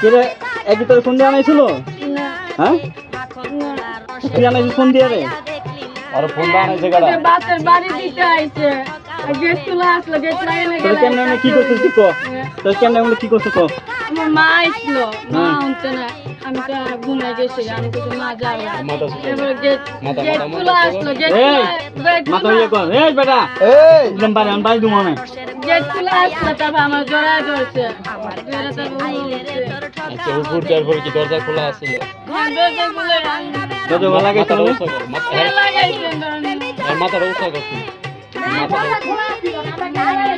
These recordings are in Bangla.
কেরে একই তোর ফোন দিয়ে আনাইছিল? হ্যাঁ? তুই আনাইছিস ফোন দিয়ে রে? আর ফোন দিয়ে আনাইছে গাড়া বাচ্চার বাড়ি দিতে আইছে। গেট খোলা আসলো গেট লাগাইলে তোর কেমনে কি করছিস তুই কো? তোর কেমনে কি করছিস কো? আমার মা আসলো মা হচ্ছে না। আমি তো ঘুমে গেছি আমি তো মা যাও এবারে গেট গেট খোলা আসলো গেট মাথা ইয়ে কর। এই বেটা। একদম বাড়ি আমি বাড়ি দিব তারপর কি দরজা খোলা হ্যাঁ, লাগে মাথাটা তোর উঁচা কর মাথা কে লাগাইছে ধরুন? আর মাথাটা উঁচা কর তুই।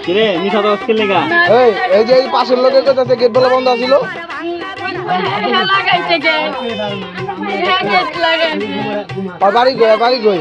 কি রে মিঠা দশ কে? লেগা এই এই যে পাশের লোকের কথা গেট বলা বন্ধ আছিল? হ্যাঁ, হ্যাঁ, বাড়ি গই বাড়ি গই।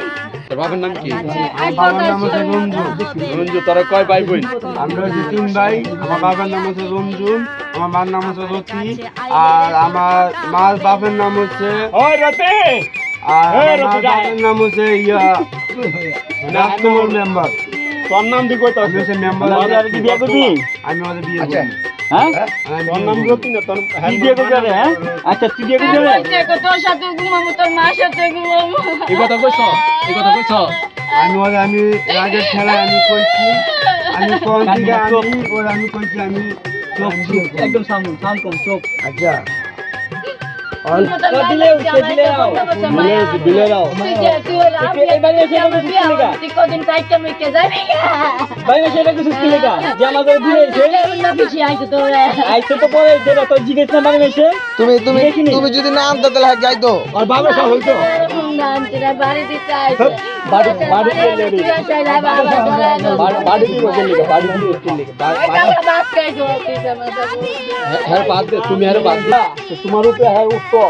তোর বাবার নাম কি বাবার নাম হচ্ছে রঞ্জু তোর কয় ভাই বোন আমরা হচ্ছে তিন ভাই আমার বাবার নাম হচ্ছে রঞ্জুন আমার মার নাম হচ্ছে রতি আর আমার মার বাবার নাম হচ্ছে ওই রতে আর আমার বাবার নাম হচ্ছে ইয়া মেম্বার তোর নাম দি কই তো আমি মেম্বার আমাদের বিয়ে আমি ওদের বিয়ে আচ্ছা। করি হ্যাঁ আমি রাগের খেলা আমি করছি আমি কোন আমি ওর আমি করছি আমি একদম সামনে সামনে চোখ। আচ্ছা। তুমি তুমি তুমি যদি না আনতে তাহলে যাইতো আর বাবা সব হইতো। বাড়ি দিতে আইছে বাড়ি বাড়ি গেলে রে। তুই আসলে বাবা বাড়ি- বাড়ি দিব কে লেগা বাড়ি দিব কে লেগা এটা বাস খাইছো তুই জামাটা হ্যাঁ বাদ দে তুমি আরে বাদ দে তো তোমার উপরে হ্যাঁ উঠতো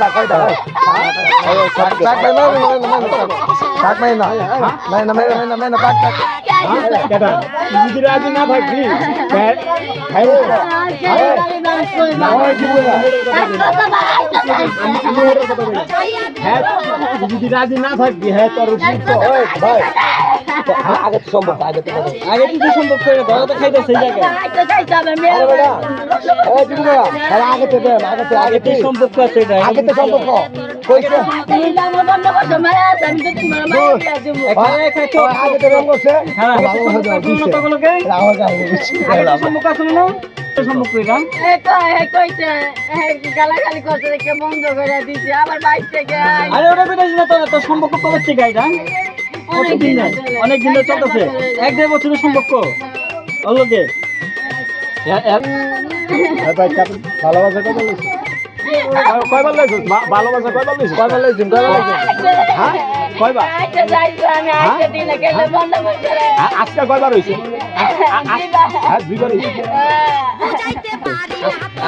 থাক থাক নাই না থাক নাই থাক থাক কেটা যদি রাজি না থাকবি হ্যাঁ হ্যাঁ হয় হ্যাঁ যদি রাজি না থাকবি হ্যাঁ তোর উঠতো ভাই আগে তো সম্ভব আগে তো আগে তুই সম্ভব করে ধরো তো খাইতে সেই জায়গায় এই তুমি না আরে আগে তো দেন আগে তো আগে তো সম্পর্ক আছে এটা আগে তো সম্পর্ক কইছে এখানে এখানে চোখ আগে তো রঙ করছে হ্যাঁ ভালো হয়ে যাও দিছে তোগুলোকে রাও গায় আগে তো সম্পর্ক আছে না সম্পর্ক এটা গালাগালি করতে দেখে বন্ধ করে দিছি আবার বাইক থেকে আরে ওটা বেটা তো তোর সম্পর্ক কবে থেকে এটা অনেক দিন অনেক দিন ধরে চলতেছে। এক দেড় বছরের সম্পর্ক। ভালোবাসা কয়বার ভালোবাসা কয়বার কয়বার লাইছিস কয়বার লাইছিস হ্যাঁ? কয়বার? আজকে কয়বার হয়েছে হ্যাঁ দুইবার হয়েছে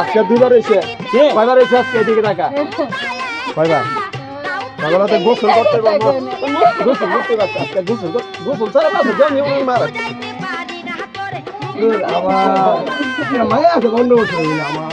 আজকে দুইবার হয়েছে কয়বার হয়েছে আজকে এদিকে টাকা কয়বার? সকালে তো গোসল করতে পারব গোসল করতে পারছে আজকে গোসল কর- গোসল ছাড়া পারছে জানি ওই মারা। আমার। মায়া আছে গন্ডগোল আমার।